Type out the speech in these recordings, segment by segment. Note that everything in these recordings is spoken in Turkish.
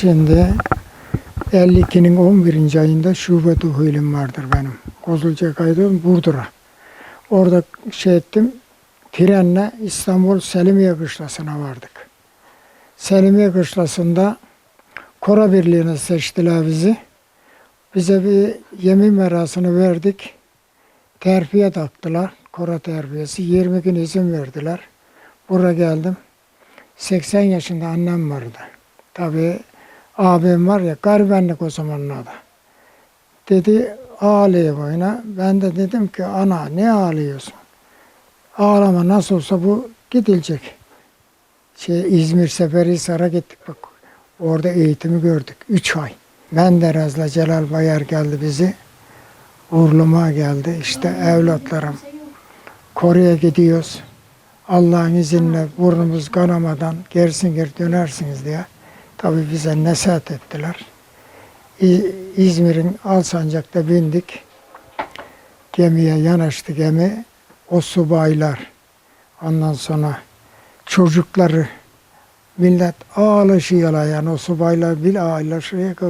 Şimdi 52'nin 11. ayında şube tuhulim vardır benim. Kozulcakay'da Burdur'a. Orada şey ettim, trenle İstanbul Selimiye Kışlası'na vardık. Selimiye Kışlası'nda Kora Birliği'ne seçtiler bizi. Bize bir yemin merasını verdik. Terfiye taktılar. Kora terbiyesi. 20 gün izin verdiler. Buraya geldim. 80 yaşında annem vardı. Tabii abim var ya garibenlik o zamanlarda. Dedi ağlayayım oyuna. Ben de dedim ki ana ne ağlıyorsun? Ağlama nasıl olsa bu gidilecek. Şey, İzmir Seferihisar'a gittik bak. Orada eğitimi gördük. Üç ay. Menderes'le Celal Bayar geldi bizi. Uğurluma geldi. İşte evlatlarım. Kore'ye gidiyoruz. Allah'ın izniyle burnumuz kanamadan gerisin geri dönersiniz diye. Tabii bize nasihat ettiler. İzmir'in Alsancak'ta bindik. Gemiye yanaştı gemi. O subaylar. Ondan sonra çocukları millet ağlaşıyorlar yani o subaylar bir ağlaşıyor ki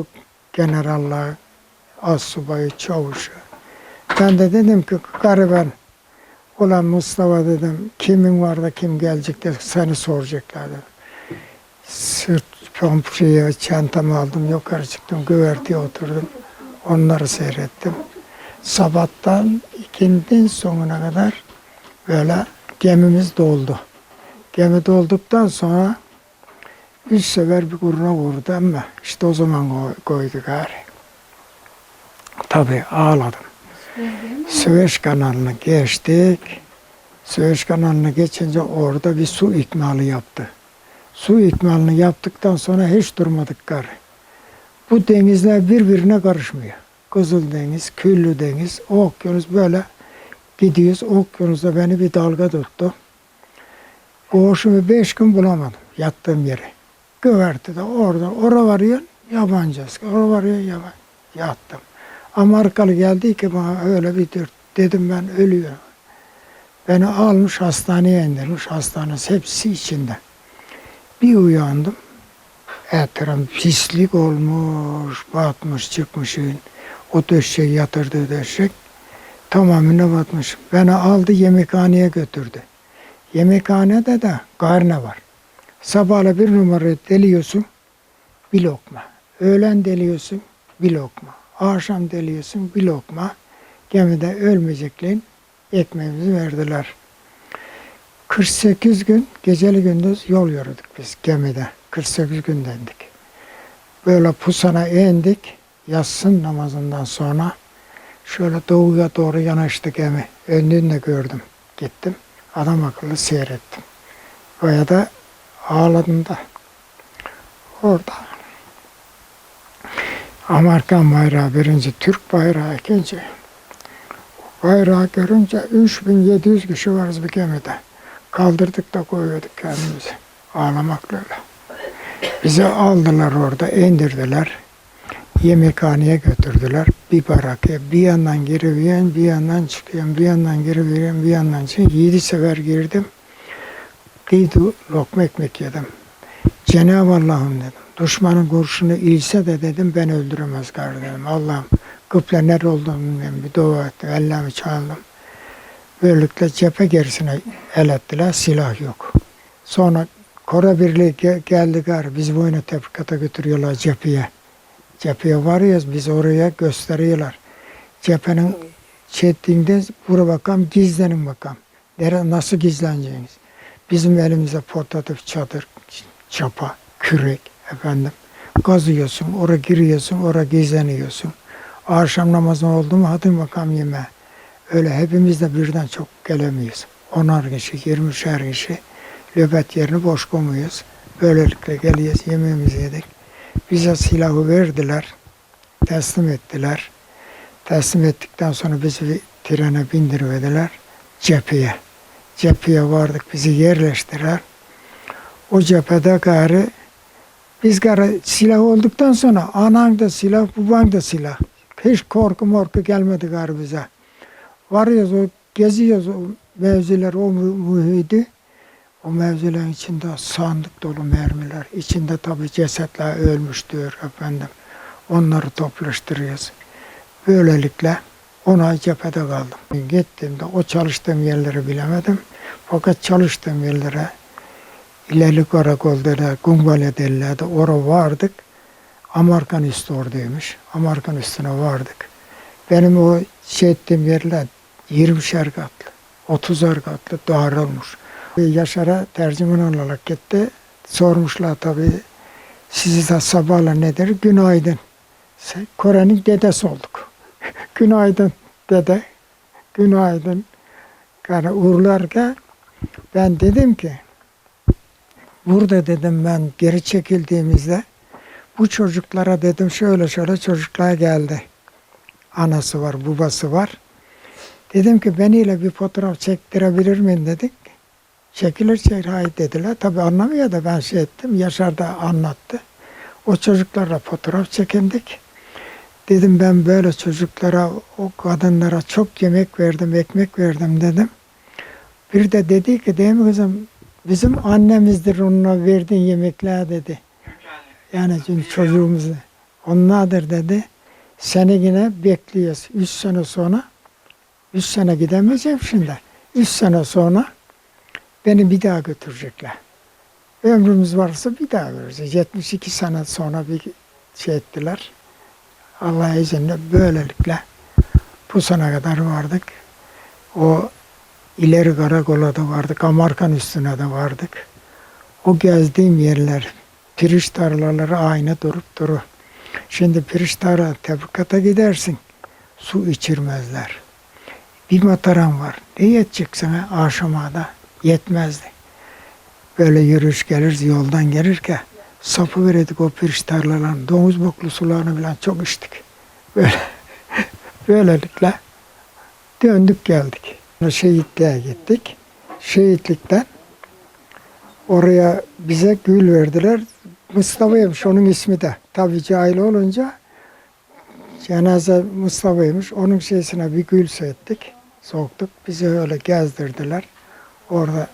generallar, az subayı, çavuşu. Ben de dedim ki gariben ulan Mustafa dedim kimin var da kim gelecek de seni soracaklar dedim. Sırt pompiye çantamı aldım yukarı çıktım güverteye oturdum. Onları seyrettim. Sabahtan ikindin sonuna kadar böyle gemimiz doldu. Gemi dolduktan sonra üç sefer bir kuruna vurdu ama işte o zaman koy- gari. Tabii ağladım. Süveyş kanalını geçtik. Süveyş kanalını geçince orada bir su ikmalı yaptı. Su ikmalını yaptıktan sonra hiç durmadık gari. Bu denizler birbirine karışmıyor. Kızıldeniz, Küllü Deniz, okyanus böyle gidiyoruz. Okyanusta beni bir dalga tuttu. Koğuşumu beş gün bulamadım yattığım yeri. Güvertede orada, ora varıyor yabancı asker, ora varıyor yabancı. Yattım. Amerikalı geldi ki bana öyle bir dört. Dedim ben ölüyorum. Beni almış hastaneye indirmiş. Hastanesi hepsi içinde. Bir uyandım. Etrafım pislik olmuş, batmış, çıkmış. O döşeği yatırdığı döşek tamamına batmış. Beni aldı yemekhaneye götürdü. Yemekhanede de karne var. Sabahla bir numara deliyorsun, bir lokma. Öğlen deliyorsun, bir lokma. Akşam deliyorsun, bir lokma. Gemide ölmeyeceklerin ekmeğimizi verdiler. 48 gün geceli gündüz yol yürüdük biz gemide. 48 gün dendik. Böyle pusana indik. Yatsın namazından sonra şöyle doğuya doğru yanaştı gemi. Önünü de gördüm. Gittim. Adam akıllı seyrettim. Baya da ağladım da. Orada. Amerikan bayrağı birinci, Türk bayrağı ikinci. Bayrağı görünce 3700 kişi varız bir gemide. Kaldırdık da koyuyorduk kendimizi. Ağlamakla. Bizi aldılar orada, indirdiler. Yemekhaneye götürdüler. Bir barakaya bir yandan giriyorum, bir yandan çıkıyorum, bir yandan giriyorum, bir yandan çıkıyorum. Yedi sefer girdim. Kıydı lokma ekmek yedim. Cenab-ı Allah'ım dedim. Düşmanın kurşunu ilse de dedim ben öldüremez gari dedim. Allah'ım kıble nere olduğunu bilmiyorum. Bir dua ettim. Ellerimi çaldım. Böylelikle cephe gerisine el ettiler. Silah yok. Sonra Kora Birliği ge- geldi gari. Bizi boyuna tepkata götürüyorlar cepheye. Cepheye varıyoruz. Biz oraya gösteriyorlar. Cephenin çettiğinde bura bakalım gizlenin bakalım. Nere, nasıl gizleneceğiniz? Bizim elimizde portatif çadır, çapa, kürek efendim. Kazıyorsun, oraya giriyorsun, oraya gizleniyorsun. Akşam namazı oldu mu hadi bakalım yeme. Öyle hepimiz de birden çok gelemiyoruz. Onar kişi, yirmişer kişi nöbet yerini boş koymuyoruz. Böylelikle geliyoruz, yemeğimizi yedik. Bize silahı verdiler, teslim ettiler. Teslim ettikten sonra bizi bir trene bindirmediler cepheye. Cepheye vardık, bizi yerleştirer. O cephede gari biz gari silah olduktan sonra anan da silah, baban da silah. Hiç korku morku gelmedi gari bize. Varıyoruz, o, geziyoruz o mevziler, o mu- muhidi. O mevzilerin içinde sandık dolu mermiler. İçinde tabii cesetler ölmüştür efendim. Onları toplaştırıyoruz. Böylelikle ona cephede kaldım. Gittiğimde o çalıştığım yerleri bilemedim. Fakat çalıştığım yerlere ileri karakol derler, Gumbale derlerdi. Oraya vardık. Amerikan üstü oradaymış. Amerikan üstüne vardık. Benim o şey ettiğim yerler 20'şer katlı, 30'ar katlı dağılmış. Yaşar'a tercüman olarak gitti. Sormuşlar tabii sizi de sabahla nedir? Günaydın. Kore'nin dedesi olduk. Günaydın dede. Günaydın. Yani uğurlarken ben dedim ki burada dedim ben geri çekildiğimizde bu çocuklara dedim şöyle şöyle çocuklar geldi. Anası var, babası var. Dedim ki beniyle bir fotoğraf çektirebilir miyim dedik. Çekilir çek hayır dediler. Tabii anlamıyor da ben şey ettim. Yaşar da anlattı. O çocuklarla fotoğraf çekindik. Dedim ben böyle çocuklara, o kadınlara çok yemek verdim, ekmek verdim dedim. Bir de dedi ki değil mi kızım bizim annemizdir onunla verdiğin yemekler dedi. Yani çünkü çocuğumuz onlardır dedi. Seni yine bekliyoruz. Üç sene sonra, üç sene gidemeyeceğim şimdi. Üç sene sonra beni bir daha götürecekler. Ömrümüz varsa bir daha göreceğiz. 72 sene sonra bir şey ettiler. Allah izniyle böylelikle bu sene kadar vardık. O ileri karakola da vardık. Amerikan üstüne de vardık. O gezdiğim yerler, pirinç tarlaları aynı durup durur. Şimdi pirinç tarla tebrikata gidersin. Su içirmezler. Bir mataram var. Ne yetecek sana aşamada? Yetmezdi. Böyle yürüyüş geliriz yoldan gelirken sapı verirdik o pirinç tarlalarını. Domuz boklu sularını falan çok içtik. Böyle, böylelikle döndük geldik. Şehitliğe gittik. Şehitlikten oraya bize gül verdiler. Mustafa'ymış onun ismi de. Tabii cahil olunca cenaze Mustafa'ymış. Onun şeysine bir gül ettik. Soktuk. Bizi öyle gezdirdiler. Orada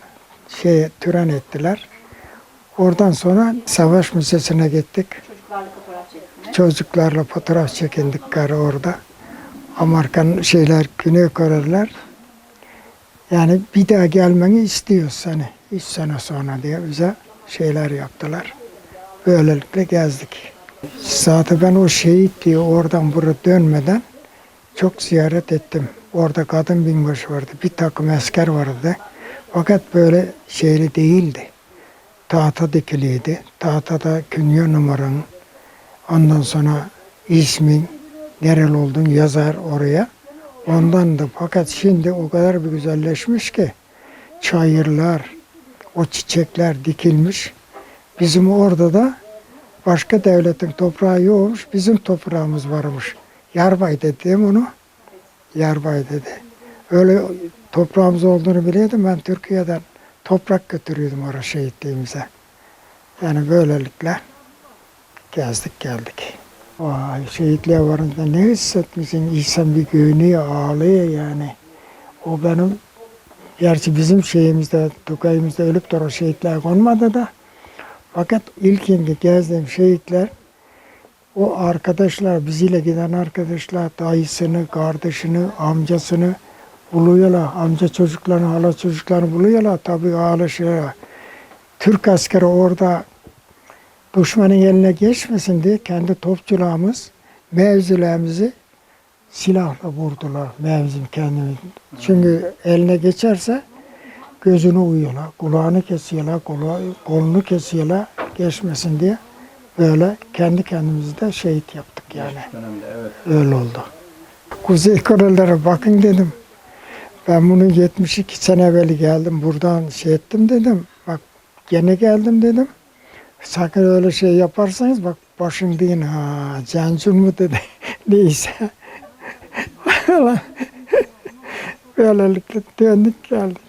şey tören ettiler. Oradan sonra Savaş Müzesi'ne gittik. Çocuklarla fotoğraf çekimi. Çocuklarla fotoğraf çekindik karı orada. Amerikan şeyler, Güney Koreliler. Yani bir daha gelmeni istiyoruz hani. Üç sene sonra diye bize şeyler yaptılar. Böylelikle gezdik. Zaten ben o şehit diye oradan buraya dönmeden çok ziyaret ettim. Orada kadın binbaşı vardı. Bir takım asker vardı. Fakat böyle şeyli değildi. Tahta dikiliydi. Tahtada künye numaranın Ondan sonra ismin nereli olduğunu yazar oraya. Ondan da fakat şimdi o kadar bir güzelleşmiş ki çayırlar, o çiçekler dikilmiş. Bizim orada da başka devletin toprağı yokmuş, bizim toprağımız varmış. Yarbay dedim onu. Yarbay dedi. Öyle toprağımız olduğunu biliyordum. Ben Türkiye'den toprak götürüyordum oraya şehitliğimize. Yani böylelikle gezdik geldik. Vay şehitliğe varınca ne hissetmişsin? İnsan bir göğünüyor, ağlıyor yani. O benim, gerçi bizim şeyimizde, Tugay'ımızda ölüp o şehitler konmadı da. Fakat ilkinci gezdiğim şehitler, o arkadaşlar, biziyle giden arkadaşlar, dayısını, kardeşini, amcasını buluyorlar. Amca çocuklarını, hala çocuklarını buluyorlar. Tabii ağlaşıyorlar. Türk askeri orada düşmanın eline geçmesin diye kendi topçularımız mevzilerimizi silahla vurdular mevzim kendimi. Çünkü eline geçerse gözünü uyuyorlar, kulağını kesiyorlar, kolunu kesiyorlar geçmesin diye böyle kendi kendimizi de şehit yaptık yani. dönemde evet. Öyle oldu. Kuzey Korelilere bakın dedim. Ben bunu 72 sene evvel geldim. Buradan şey ettim dedim. Bak gene geldim dedim. Sakın öyle şey yaparsanız bak başın deyin ha cancun mu dedi. Neyse. Böylelikle döndük geldik.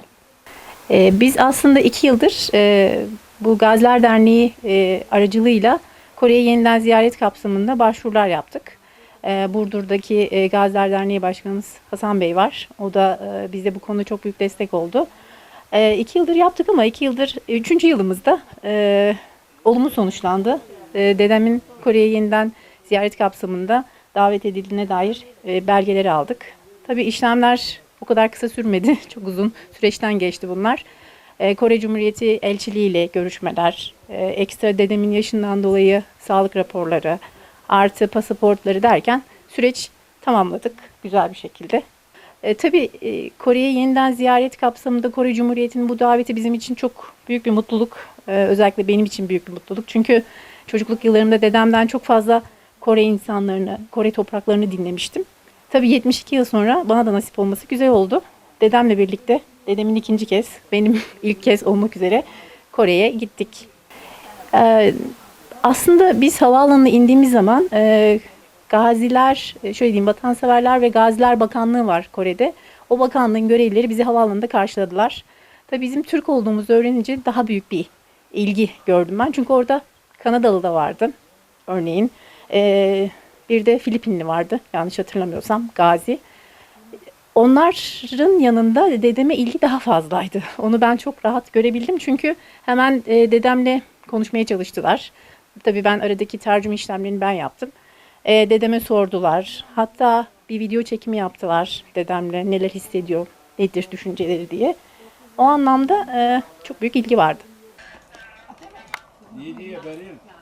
Ee, biz aslında iki yıldır e, bu Gaziler Derneği e, aracılığıyla Kore'ye yeniden ziyaret kapsamında başvurular yaptık. E, Burdur'daki e, Gaziler Derneği Başkanımız Hasan Bey var. O da e, bize bu konuda çok büyük destek oldu. E, iki yıldır yaptık ama iki yıldır, üçüncü yılımızda e, olumlu sonuçlandı. Dedemin Kore'ye yeniden ziyaret kapsamında davet edildiğine dair belgeleri aldık. Tabii işlemler o kadar kısa sürmedi. Çok uzun süreçten geçti bunlar. Kore Cumhuriyeti elçiliği ile görüşmeler, e, ekstra dedemin yaşından dolayı sağlık raporları, artı pasaportları derken süreç tamamladık güzel bir şekilde. E, tabii Kore'ye yeniden ziyaret kapsamında Kore Cumhuriyeti'nin bu daveti bizim için çok büyük bir mutluluk. E, özellikle benim için büyük bir mutluluk. Çünkü çocukluk yıllarımda dedemden çok fazla Kore insanlarını, Kore topraklarını dinlemiştim. Tabii 72 yıl sonra bana da nasip olması güzel oldu. Dedemle birlikte, dedemin ikinci kez, benim ilk kez olmak üzere Kore'ye gittik. Ee, aslında biz havaalanına indiğimiz zaman e, gaziler, e, şöyle diyeyim vatanseverler ve gaziler bakanlığı var Kore'de. O bakanlığın görevlileri bizi havaalanında karşıladılar. Tabii bizim Türk olduğumuzu öğrenince daha büyük bir ilgi gördüm ben. Çünkü orada Kanadalı da vardı örneğin. Ee, bir de Filipinli vardı yanlış hatırlamıyorsam Gazi. Onların yanında dedeme ilgi daha fazlaydı. Onu ben çok rahat görebildim çünkü hemen e, dedemle konuşmaya çalıştılar. Tabii ben aradaki tercüme işlemlerini ben yaptım. E, dedeme sordular. Hatta bir video çekimi yaptılar dedemle neler hissediyor, nedir düşünceleri diye. O anlamda e, çok büyük ilgi vardı. İyi diye benim.